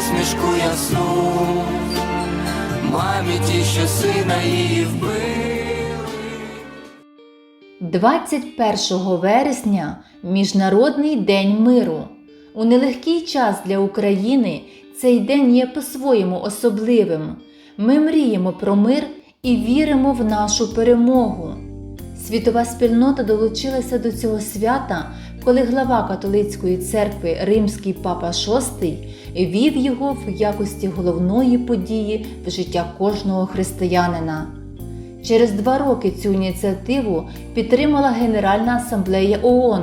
усмішку ясну, мамі ті, що сина її вбили. 21 вересня Міжнародний день миру. У нелегкий час для України цей день є по-своєму особливим. Ми мріємо про мир і віримо в нашу перемогу. Світова спільнота долучилася до цього свята, коли глава католицької церкви Римський папа VI вів його в якості головної події в життя кожного християнина. Через два роки цю ініціативу підтримала Генеральна асамблея ООН,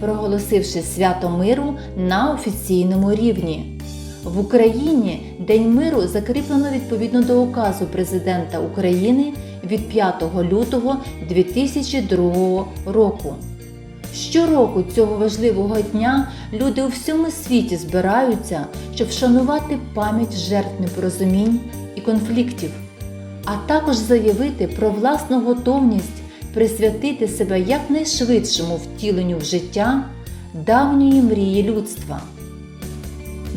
проголосивши свято миру на офіційному рівні. В Україні День миру закріплено відповідно до указу президента України від 5 лютого 2002 року. Щороку цього важливого дня люди у всьому світі збираються, щоб вшанувати пам'ять жертв непорозумінь і конфліктів, а також заявити про власну готовність присвятити себе якнайшвидшому втіленню в життя давньої мрії людства.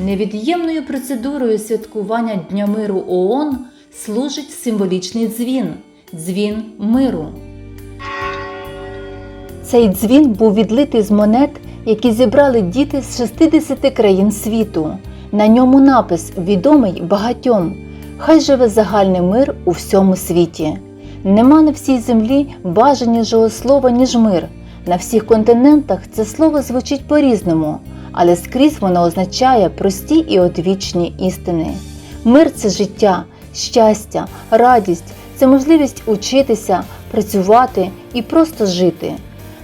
Невід'ємною процедурою святкування Дня миру ООН служить символічний дзвін дзвін миру. Цей дзвін був відлитий з монет, які зібрали діти з 60 країн світу. На ньому напис відомий багатьом. Хай живе загальний мир у всьому світі. Нема на всій землі бажанішого слова, ніж мир. На всіх континентах це слово звучить по-різному, але скрізь воно означає прості і одвічні істини. Мир це життя, щастя, радість, це можливість учитися, працювати і просто жити.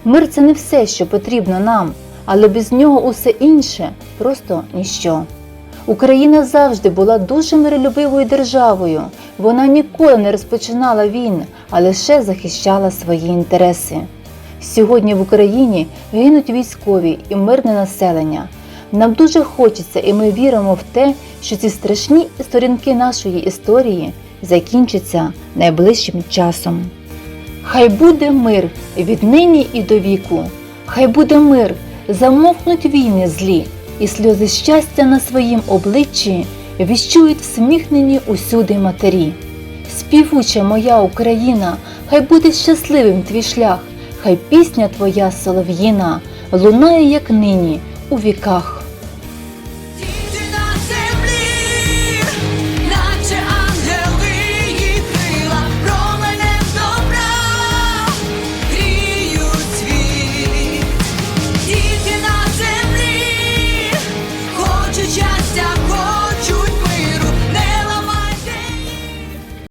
Мир це не все, що потрібно нам, але без нього усе інше просто ніщо. Україна завжди була дуже миролюбивою державою. Вона ніколи не розпочинала війн, а лише захищала свої інтереси. Сьогодні в Україні гинуть військові і мирне населення. Нам дуже хочеться, і ми віримо в те, що ці страшні сторінки нашої історії закінчаться найближчим часом. Хай буде мир віднині і до віку, хай буде мир, замовкнуть війни злі, і сльози щастя на своїм обличчі віщують всміхнені усюди матері. Співуча моя Україна, хай буде щасливим твій шлях, хай пісня твоя солов'їна лунає, як нині, у віках.